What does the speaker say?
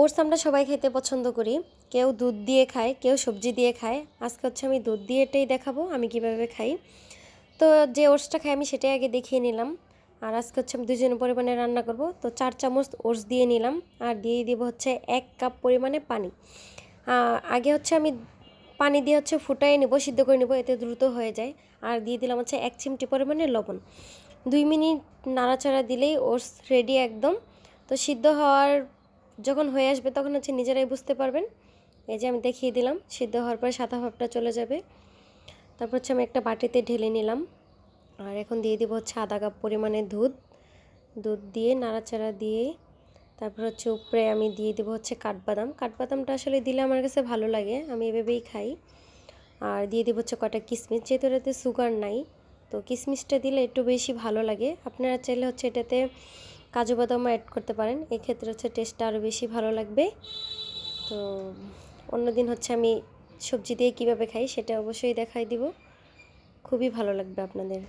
Oats আমরা সবাই খেতে পছন্দ করি। কেউ দুধ দিয়ে খায়, কেউ সবজি দিয়ে খায়। আজকে হচ্ছে আমি দুধ দিয়ে এটাই দেখাবো, আমি কীভাবে খাই। তো যে ওটসটা খাই আমি সেটাই আগে দেখিয়ে নিলাম। আর আজকে হচ্ছে আমি দুজনের পরিমাণে রান্না করব। তো চার চামচ ওটস দিয়ে নিলাম। আর দিয়ে দিব হচ্ছে এক কাপ পরিমাণে পানি। আগে হচ্ছে আমি পানি দিয়ে হচ্ছে ফুটাই নেব, সিদ্ধ করে নেব, এতে দ্রুত হয়ে যায়। আর দিয়ে দিলাম হচ্ছে এক চিমটি পরিমাণে লবণ। দুই মিনিট নাড়াচাড়া দিলেই ওটস রেডি একদম। তো সিদ্ধ হওয়ার যখন হয়ে আসবে তখন হচ্ছে নিজেরাই বুঝতে পারবেন। এই যে আমি দেখিয়ে দিলাম, সিদ্ধ হওয়ার পরে সাদা ভাবটা চলে যাবে। তারপর হচ্ছে আমি একটা বাটিতে ঢেলে নিলাম। আর এখন দিয়ে দিব হচ্ছে আধা কাপ পরিমাণে দুধ। দুধ দিয়ে নাড়াচাড়া দিয়ে তারপর হচ্ছে উপরে আমি দিয়ে দেবো হচ্ছে কাঠবাদাম। কাঠবাদামটা আসলে দিলে আমার কাছে ভালো লাগে, আমি এভাবেই খাই। আর দিয়ে দেবো হচ্ছে কটা কিশমিশ যেহেতু এটাতে সুগার নাই, তো কিশমিশটা দিলে একটু বেশি ভালো লাগে। আপনারা চাইলে হচ্ছে এটাতে কাজু বাদামও অ্যাড করতে পারেন। এক্ষেত্রে হচ্ছে টেস্টটা আরও বেশি ভালো লাগবে। তো অন্যদিন হচ্ছে আমি সবজি দিয়ে কীভাবে খাই সেটা অবশ্যই দেখাই দিব। খুবই ভালো লাগবে আপনাদের।